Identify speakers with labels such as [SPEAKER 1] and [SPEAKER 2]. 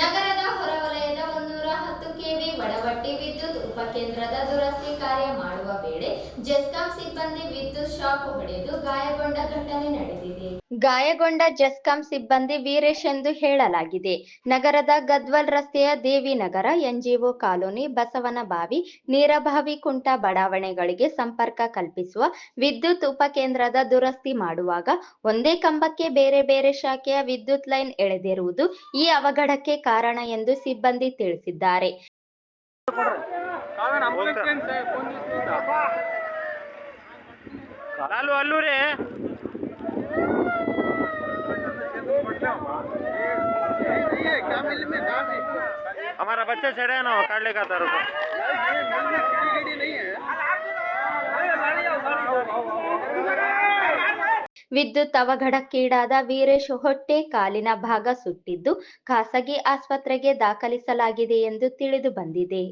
[SPEAKER 1] ನಗರದ ಹೊರವಲಯದ ಮುನ್ನೂರ ಹತ್ತು ಕೆವಿ ಬಡವಟ್ಟಿ ವಿದ್ಯುತ್ ಉಪಕೇಂದ್ರದ ದುರಸ್ತಿ ಕಾರ್ಯ ಮಾಡುವ ವೇಳೆ ಜೆಸ್ಕಾಂ ಸಿಬ್ಬಂದಿ ವಿದ್ಯುತ್ ಶಾಕ್ ಹೊಡೆದು ಗಾಯಗೊಂಡ ಘಟನೆ ನಡೆದಿದೆ. ಗಾಯಗೊಂಡ ಜೆಸ್ಕಾಂ ಸಿಬ್ಬಂದಿ ವೀರೇಶ್ ಎಂದು ಹೇಳಲಾಗಿದೆ. ನಗರದ ಗದ್ವಲ್ ರಸ್ತೆಯ ದೇವಿನಗರ, ಎನ್ಜಿಒ ಕಾಲೋನಿ, ಬಸವನಬಾವಿ ನೀರಬಾವಿ ಕುಂಟ ಬಡಾವಣೆಗಳಿಗೆ ಸಂಪರ್ಕ ಕಲ್ಪಿಸುವ ವಿದ್ಯುತ್ ಉಪಕೇಂದ್ರದ ದುರಸ್ತಿ ಮಾಡುವಾಗ ಒಂದೇ ಕಂಬಕ್ಕೆ ಬೇರೆ ಬೇರೆ ಶಾಖೆಯ ವಿದ್ಯುತ್ ಲೈನ್ ಎಳೆದಿರುವುದು ಈ ಅವಘಡಕ್ಕೆ ಕಾರಣ ಎಂದು ಸಿಬ್ಬಂದಿ ತಿಳಿಸಿದ್ದಾರೆ.
[SPEAKER 2] हमारा बच्चा चढ़े है ना काट लेगा तारों को
[SPEAKER 1] ವಿದ್ಯುತ್ ಅವಘಡಕ್ಕೀಡಾದ ವೀರೇಶ್ ಹೊಟ್ಟೆ ಕಾಲಿನ ಭಾಗ ಸುಟ್ಟಿದ್ದು ಖಾಸಗಿ ಆಸ್ಪತ್ರೆಗೆ ದಾಖಲಿಸಲಾಗಿದೆ ಎಂದು ತಿಳಿದು ಬಂದಿದೆ